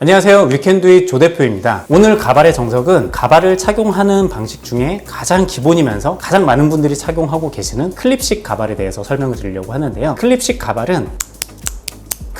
안녕하세요. 위켄드의 조 대표입니다. 오늘 가발의 정석은 가발을 착용하는 방식 중에 가장 기본이면서 가장 많은 분들이 착용하고 계시는 클립식 가발에 대해서 설명을 드리려고 하는데요. 클립식 가발은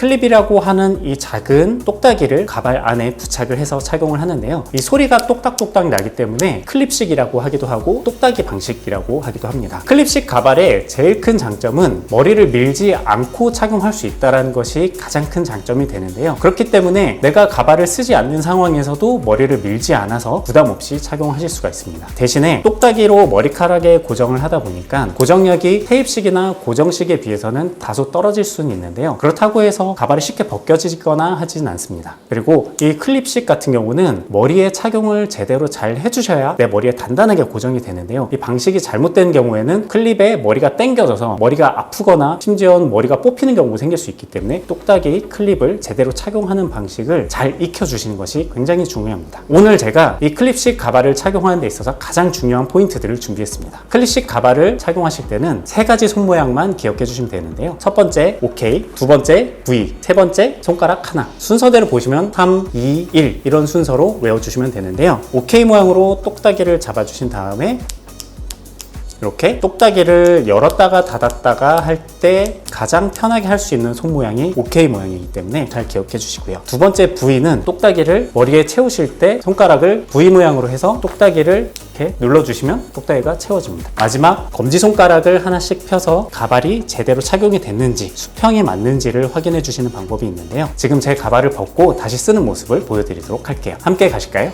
클립이라고 하는 이 작은 똑딱이를 가발 안에 부착을 해서 착용을 하는데요. 이 소리가 똑딱똑딱 나기 때문에 클립식이라고 하기도 하고 똑딱이 방식이라고 하기도 합니다. 클립식 가발의 제일 큰 장점은 머리를 밀지 않고 착용할 수 있다는 것이 가장 큰 장점이 되는데요. 그렇기 때문에 내가 가발을 쓰지 않는 상황에서도 머리를 밀지 않아서 부담 없이 착용하실 수가 있습니다. 대신에 똑딱이로 머리카락에 고정을 하다 보니까 고정력이 테이프식이나 고정식에 비해서는 다소 떨어질 수는 있는데요. 그렇다고 해서 가발이 쉽게 벗겨지거나 하지는 않습니다. 그리고 이 클립식 같은 경우는 머리에 착용을 제대로 잘 해주셔야 내 머리에 단단하게 고정이 되는데요. 이 방식이 잘못된 경우에는 클립에 머리가 당겨져서 머리가 아프거나 심지어 머리가 뽑히는 경우가 생길 수 있기 때문에 똑딱이 클립을 제대로 착용하는 방식을 잘 익혀주시는 것이 굉장히 중요합니다. 오늘 제가 이 클립식 가발을 착용하는 데 있어서 가장 중요한 포인트들을 준비했습니다. 클립식 가발을 착용하실 때는 세 가지 손 모양만 기억해 주시면 되는데요. 첫 번째 OK, 두 번째 V, 세 번째 손가락 하나. 순서대로 보시면 3, 2, 1 이런 순서로 외워주시면 되는데요. OK 모양으로 똑딱이를 잡아주신 다음에 이렇게 똑딱이를 열었다가 닫았다가 할 때 가장 편하게 할 수 있는 손 모양이 OK 모양이기 때문에 잘 기억해 주시고요. 두 번째 V는 똑딱이를 머리에 채우실 때 손가락을 V 모양으로 해서 똑딱이를 이렇게 눌러주시면 똑딱이가 채워집니다. 마지막 검지손가락을 하나씩 펴서 가발이 제대로 착용이 됐는지 수평이 맞는지를 확인해 주시는 방법이 있는데요. 지금 제 가발을 벗고 다시 쓰는 모습을 보여드리도록 할게요. 함께 가실까요?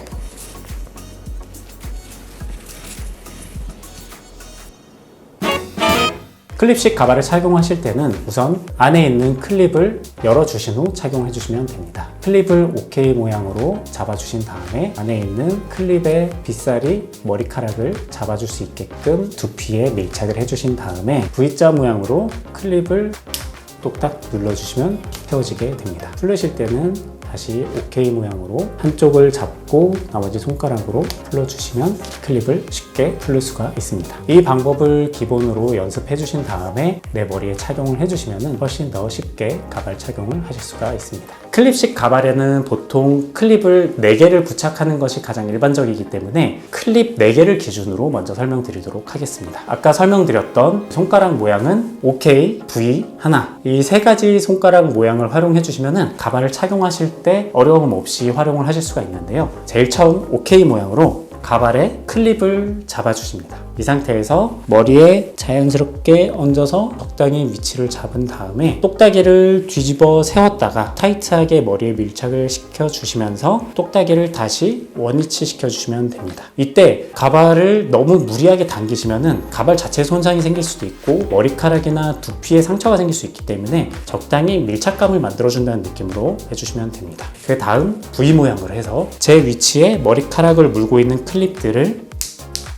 클립식 가발을 착용하실 때는 우선 안에 있는 클립을 열어주신 후 착용해 주시면 됩니다. 클립을 OK 모양으로 잡아주신 다음에 안에 있는 클립의 빗살이 머리카락을 잡아줄 수 있게끔 두피에 밀착을 해주신 다음에 V자 모양으로 클립을 똑딱 눌러주시면 펴지게 됩니다. 풀르실 때는 다시 OK 모양으로 한쪽을 잡고 나머지 손가락으로 풀어주시면 클립을 쉽게 풀릴 수가 있습니다. 이 방법을 기본으로 연습해 주신 다음에 내 머리에 착용을 해주시면 훨씬 더 쉽게 가발 착용을 하실 수가 있습니다. 클립식 가발에는 보통 클립을 4개를 부착하는 것이 가장 일반적이기 때문에 클립 4개를 기준으로 먼저 설명드리도록 하겠습니다. 아까 설명드렸던 손가락 모양은 OK, V, 하나 이 세 가지 손가락 모양을 활용해 주시면 가발을 착용하실 때 어려움 없이 활용을 하실 수가 있는데요. 제일 처음 OK 모양으로 가발에 클립을 잡아주십니다. 이 상태에서 머리에 자연스럽게 얹어서 적당히 위치를 잡은 다음에 똑딱이를 뒤집어 세웠다가 타이트하게 머리에 밀착을 시켜 주시면서 똑딱이를 다시 원위치 시켜 주시면 됩니다. 이때 가발을 너무 무리하게 당기시면은 가발 자체 손상이 생길 수도 있고 머리카락이나 두피에 상처가 생길 수 있기 때문에 적당히 밀착감을 만들어 준다는 느낌으로 해주시면 됩니다. 그 다음 V 모양으로 해서 제 위치에 머리카락을 물고 있는 클립들을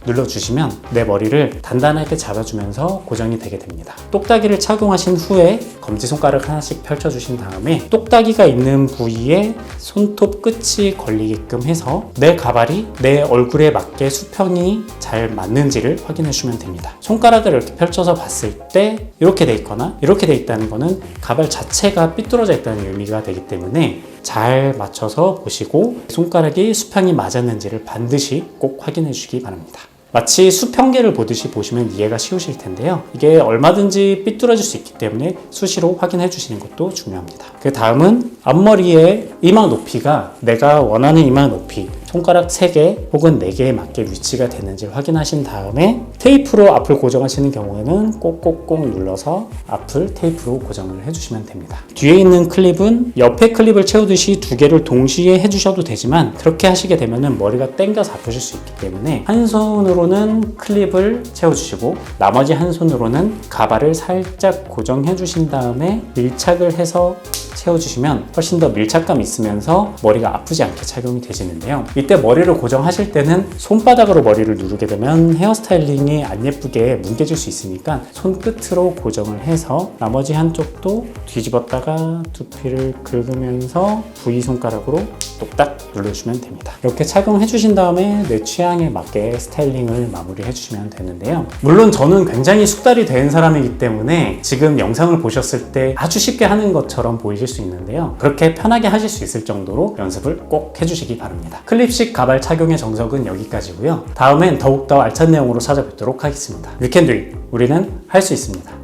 눌러주시면 내 머리를 단단하게 잡아주면서 고정이 되게 됩니다. 똑딱이를 착용하신 후에 검지손가락 하나씩 펼쳐주신 다음에 똑딱이가 있는 부위에 손톱 끝이 걸리게끔 해서 내 가발이 내 얼굴에 맞게 수평이 잘 맞는지를 확인해 주시면 됩니다. 손가락을 이렇게 펼쳐서 봤을 때 이렇게 돼 있거나 이렇게 돼 있다는 거는 가발 자체가 삐뚤어져 있다는 의미가 되기 때문에 잘 맞춰서 보시고 손가락이 수평이 맞았는지를 반드시 꼭 확인해 주시기 바랍니다. 마치 수평계를 보듯이 보시면 이해가 쉬우실 텐데요. 이게 얼마든지 삐뚤어질 수 있기 때문에 수시로 확인해 주시는 것도 중요합니다. 그 다음은 앞머리의 이마 높이가 내가 원하는 이마 높이 손가락 3개 혹은 4개에 맞게 위치가 되는지를 확인하신 다음에 테이프로 앞을 고정하시는 경우에는 꼭꼭꼭 눌러서 앞을 테이프로 고정을 해주시면 됩니다. 뒤에 있는 클립은 옆에 클립을 채우듯이 두 개를 동시에 해주셔도 되지만 그렇게 하시게 되면 머리가 당겨서 아프실 수 있기 때문에 한 손으로는 클립을 채워주시고 나머지 한 손으로는 가발을 살짝 고정해 주신 다음에 밀착을 해서 채워주시면 훨씬 더 밀착감 있으면서 머리가 아프지 않게 착용이 되시는데요. 이때 머리를 고정하실 때는 손바닥으로 머리를 누르게 되면 헤어스타일링이 안 예쁘게 뭉개질 수 있으니까 손끝으로 고정을 해서 나머지 한쪽도 뒤집었다가 두피를 긁으면서 V 손가락으로 똑딱 눌러주시면 됩니다. 이렇게 착용해 주신 다음에 내 취향에 맞게 스타일링을 마무리 해 주시면 되는데요. 물론 저는 굉장히 숙달이 된 사람이기 때문에 지금 영상을 보셨을 때 아주 쉽게 하는 것처럼 보이실 수 있는데요. 그렇게 편하게 하실 수 있을 정도로 연습을 꼭 해주시기 바랍니다. 클립식 가발 착용의 정석은 여기까지고요. 다음엔 더욱더 알찬 내용으로 찾아뵙도록 하겠습니다. It. 우리는 할 수 있습니다.